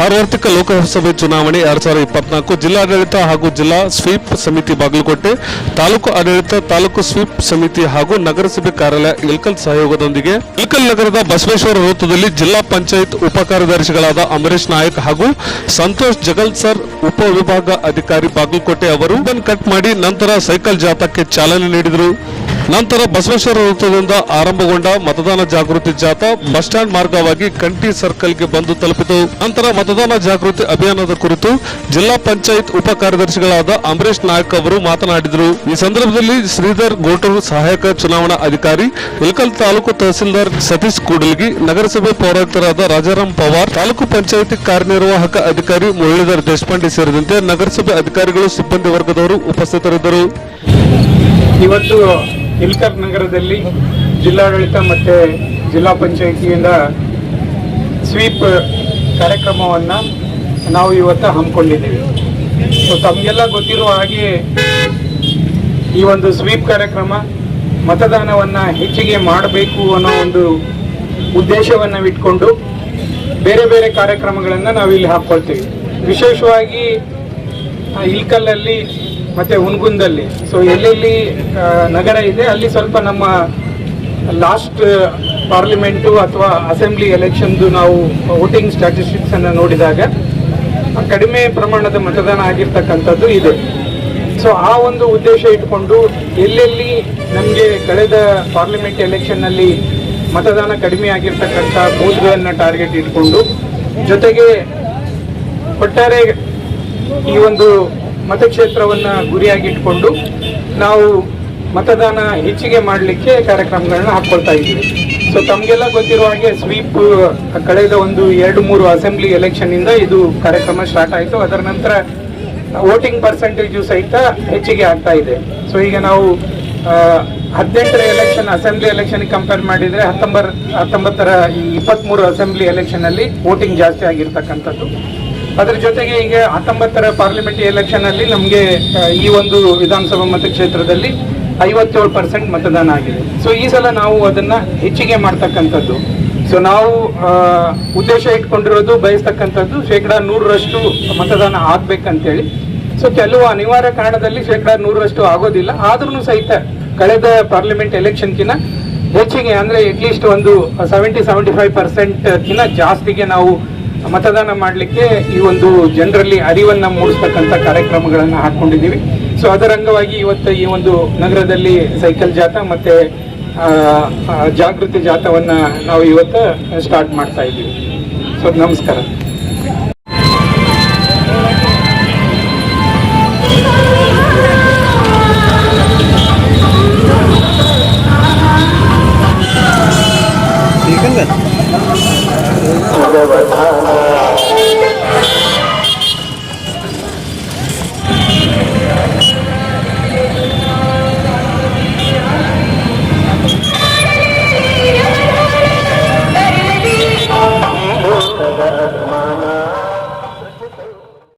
ಸಾರ್ವತ್ರಿಕ ಲೋಕಸಭೆ ಚುನಾವಣೆ ಎರಡ್ ಸಾವಿರದ ಇಪ್ಪತ್ನಾಲ್ಕು ಜಿಲ್ಲಾಡಳಿತ ಹಾಗೂ ಜಿಲ್ಲಾ ಸ್ವೀಪ್ ಸಮಿತಿ ಬಾಗಲಕೋಟೆ, ತಾಲೂಕು ಆಡಳಿತ, ತಾಲೂಕು ಸ್ವೀಪ್ ಸಮಿತಿ ಹಾಗೂ ನಗರಸಭೆ ಕಾರ್ಯಾಲಯ ಇಲ್ಕಲ್ ಸಹಯೋಗದೊಂದಿಗೆ ಇಲ್ಕಲ್ ನಗರದ ಬಸವೇಶ್ವರ ವೃತ್ತದಲ್ಲಿ ಜಿಲ್ಲಾ ಪಂಚಾಯತ್ ಉಪ ಕಾರ್ಯದರ್ಶಿಗಳಾದ ಅಮರೇಶ್ ನಾಯಕ್ ಹಾಗೂ ಸಂತೋಷ್ ಜಗಲ್ ಸರ್ ಉಪವಿಭಾಗ ಅಧಿಕಾರಿ ಬಾಗಲಕೋಟೆ ಅವರು ಕಟ್ ಮಾಡಿ ನಂತರ ಸೈಕಲ್ ಜಾಥಾಕ್ಕೆ ಚಾಲನೆ ನೀಡಿದರು. ನಂತರ ಬಸವೇಶ್ವರ ವೃತ್ತದಿಂದ ಆರಂಭಗೊಂಡ ಮತದಾನ ಜಾಗೃತಿ ಜಾಥಾ ಬಸ್ ಸ್ಟ್ಯಾಂಡ್ ಮಾರ್ಗವಾಗಿ ಕಂಟಿ ಸರ್ಕಲ್ಗೆ ಬಂದು ತಲುಪಿತು. ನಂತರ ಮತದಾನ ಜಾಗೃತಿ ಅಭಿಯಾನದ ಕುರಿತು ಜಿಲ್ಲಾ ಪಂಚಾಯತ್ ಉಪ ಕಾರ್ಯದರ್ಶಿಗಳಾದ ಅಂಬರೀಶ್ ನಾಯಕ್ ಅವರು ಮಾತನಾಡಿದರು. ಈ ಸಂದರ್ಭದಲ್ಲಿ ಶ್ರೀಧರ್ ಗೋಟೂರು ಸಹಾಯಕ ಚುನಾವಣಾ ಅಧಿಕಾರಿ ಇಲ್ಕಲ್ ತಾಲೂಕು ತಹಸೀಲ್ದಾರ್ ಸತೀಶ್ ಕೂಡಲ್ಗಿ, ನಗರಸಭೆ ಪೌರಾಯುಕ್ತರಾದ ರಾಜಾರಾಮ್ ಪವಾರ್, ತಾಲೂಕು ಪಂಚಾಯತಿ ಕಾರ್ಯನಿರ್ವಾಹಕ ಅಧಿಕಾರಿ ಮುರಳೀಧರ್ ದೇಶಪಾಂಡೆ ಸೇರಿದಂತೆ ನಗರಸಭೆ ಅಧಿಕಾರಿಗಳು ಸಿಬ್ಬಂದಿ ವರ್ಗದವರು ಉಪಸ್ಥಿತರಿದ್ದರು. ಇವತ್ತು ಇಲ್ಕರ್ ನಗರದಲ್ಲಿ ಜಿಲ್ಲಾಡಳಿತ ಮತ್ತು ಜಿಲ್ಲಾ ಪಂಚಾಯಿತಿಯಿಂದ ಸ್ವೀಪ್ ಕಾರ್ಯಕ್ರಮವನ್ನು ನಾವು ಇವತ್ತು ಹಮ್ಮಿಕೊಂಡಿದ್ದೀವಿ. ಸೊ ತಮಗೆಲ್ಲ ಗೊತ್ತಿರುವ ಹಾಗೆ ಈ ಒಂದು ಸ್ವೀಪ್ ಕಾರ್ಯಕ್ರಮ ಮತದಾನವನ್ನು ಹೆಚ್ಚಿಗೆ ಮಾಡಬೇಕು ಅನ್ನೋ ಒಂದು ಉದ್ದೇಶವನ್ನು ಇಟ್ಕೊಂಡು ಬೇರೆ ಬೇರೆ ಕಾರ್ಯಕ್ರಮಗಳನ್ನು ನಾವು ಇಲ್ಲಿ ಹಾಕ್ಕೊಳ್ತೀವಿ. ವಿಶೇಷವಾಗಿ ಇಲ್ಕಲ್ಲಲ್ಲಿ ಮತ್ತು ಹುನ್ಗುಂದಲ್ಲಿ ಸೊ ಎಲ್ಲೆಲ್ಲಿ ನಗರ ಇದೆ, ಅಲ್ಲಿ ಸ್ವಲ್ಪ ನಮ್ಮ ಲಾಸ್ಟ್ ಪಾರ್ಲಿಮೆಂಟು ಅಥವಾ ಅಸೆಂಬ್ಲಿ ಎಲೆಕ್ಷನ್ದು ನಾವು ವೋಟಿಂಗ್ ಸ್ಟ್ಯಾಟಿಸ್ಟಿಕ್ಸನ್ನು ನೋಡಿದಾಗ, ಕಡಿಮೆ ಪ್ರಮಾಣದ ಮತದಾನ ಆಗಿರ್ತಕ್ಕಂಥದ್ದು ಇದೆ. ಸೊ ಆ ಒಂದು ಉದ್ದೇಶ ಇಟ್ಕೊಂಡು ಎಲ್ಲೆಲ್ಲಿ ನಮಗೆ ಕಳೆದ ಪಾರ್ಲಿಮೆಂಟ್ ಎಲೆಕ್ಷನ್ನಲ್ಲಿ ಮತದಾನ ಕಡಿಮೆ ಆಗಿರ್ತಕ್ಕಂಥ ಬೂತ್ಗಳನ್ನು ಟಾರ್ಗೆಟ್ ಇಟ್ಕೊಂಡು, ಜೊತೆಗೆ ಒಟ್ಟಾರೆ ಈ ಒಂದು ಮತಕ್ಷೇತ್ರವನ್ನು ಗುರಿಯಾಗಿಟ್ಕೊಂಡು ನಾವು ಮತದಾನ ಹೆಚ್ಚಿಗೆ ಮಾಡಲಿಕ್ಕೆ ಕಾರ್ಯಕ್ರಮಗಳನ್ನ ಹಾಕ್ಕೊಳ್ತಾ ಇದ್ದೀವಿ. ಸೊ ತಮಗೆಲ್ಲ ಗೊತ್ತಿರುವ ಹಾಗೆ ಸ್ವೀಪ್ ಕಳೆದ ಒಂದು ಎರಡು ಮೂರು ಅಸೆಂಬ್ಲಿ ಎಲೆಕ್ಷನ್ನಿಂದ ಇದು ಕಾರ್ಯಕ್ರಮ ಸ್ಟಾರ್ಟ್ ಆಯಿತು. ಅದರ ನಂತರ ವೋಟಿಂಗ್ ಪರ್ಸೆಂಟೇಜು ಸಹಿತ ಹೆಚ್ಚಿಗೆ ಆಗ್ತಾ ಇದೆ. ಸೊ ಈಗ ನಾವು ಹದಿನೆಂಟರ ಎಲೆಕ್ಷನ್ ಅಸೆಂಬ್ಲಿ ಎಲೆಕ್ಷನ್ ಕಂಪೇರ್ ಮಾಡಿದರೆ ಹತ್ತೊಂಬರ್ ಹತ್ತೊಂಬತ್ತರ ಈ ಇಪ್ಪತ್ತ್ಮೂರು ಅಸೆಂಬ್ಲಿ ಎಲೆಕ್ಷನಲ್ಲಿ ವೋಟಿಂಗ್ ಜಾಸ್ತಿ ಆಗಿರ್ತಕ್ಕಂಥದ್ದು. ಅದರ ಜೊತೆಗೆ ಈಗ ಹತ್ತೊಂಬತ್ತರ ಪಾರ್ಲಿಮೆಂಟ್ ಎಲೆಕ್ಷನ್ ಅಲ್ಲಿ ನಮಗೆ ಈ ಒಂದು ವಿಧಾನಸಭಾ ಮತಕ್ಷೇತ್ರದಲ್ಲಿ ಐವತ್ತೇಳು ಪರ್ಸೆಂಟ್ ಮತದಾನ ಆಗಿದೆ. ಸೊ ಈ ಸಲ ನಾವು ಅದನ್ನ ಹೆಚ್ಚಿಗೆ ಮಾಡ್ತಕ್ಕಂಥದ್ದು. ಸೊ ನಾವು ಉದ್ದೇಶ ಇಟ್ಕೊಂಡಿರೋದು ಬಯಸ್ತಕ್ಕಂಥದ್ದು ಶೇಕಡ ನೂರರಷ್ಟು ಮತದಾನ ಆಗ್ಬೇಕಂತೇಳಿ. ಸೊ ಕೆಲವು ಅನಿವಾರ್ಯ ಕಾರಣದಲ್ಲಿ ಶೇಕಡ ನೂರರಷ್ಟು ಆಗೋದಿಲ್ಲ. ಆದ್ರೂ ಸಹಿತ ಕಳೆದ ಪಾರ್ಲಿಮೆಂಟ್ ಎಲೆಕ್ಷನ್ಕಿನ ಹೆಚ್ಚಿಗೆ, ಅಂದ್ರೆ ಅಟ್ಲೀಸ್ಟ್ ಒಂದು ಸೆವೆಂಟಿ ಸೆವೆಂಟಿ ಫೈವ್ ಪರ್ಸೆಂಟ್ಕಿಂತ ಜಾಸ್ತಿಗೆ ನಾವು ಮತದಾನ ಮಾಡಲಿಕ್ಕೆ ಈ ಒಂದು ಜನರಲ್ಲಿ ಅರಿವನ್ನ ಮೂಡಿಸ್ತಕ್ಕಂಥ ಕಾರ್ಯಕ್ರಮಗಳನ್ನು ಹಾಕೊಂಡಿದ್ದೀವಿ. ಸೊ ಅದರ ಅಂಗವಾಗಿ ಇವತ್ತು ಈ ಒಂದು ನಗರದಲ್ಲಿ ಸೈಕಲ್ ಜಾಥಾ ಮತ್ತೆ ಜಾಗೃತಿ ಜಾಥಾವನ್ನ ನಾವು ಇವತ್ತು ಸ್ಟಾರ್ಟ್ ಮಾಡ್ತಾ ಇದ್ದೀವಿ. ಸೊ ನಮಸ್ಕಾರ. ভগবতা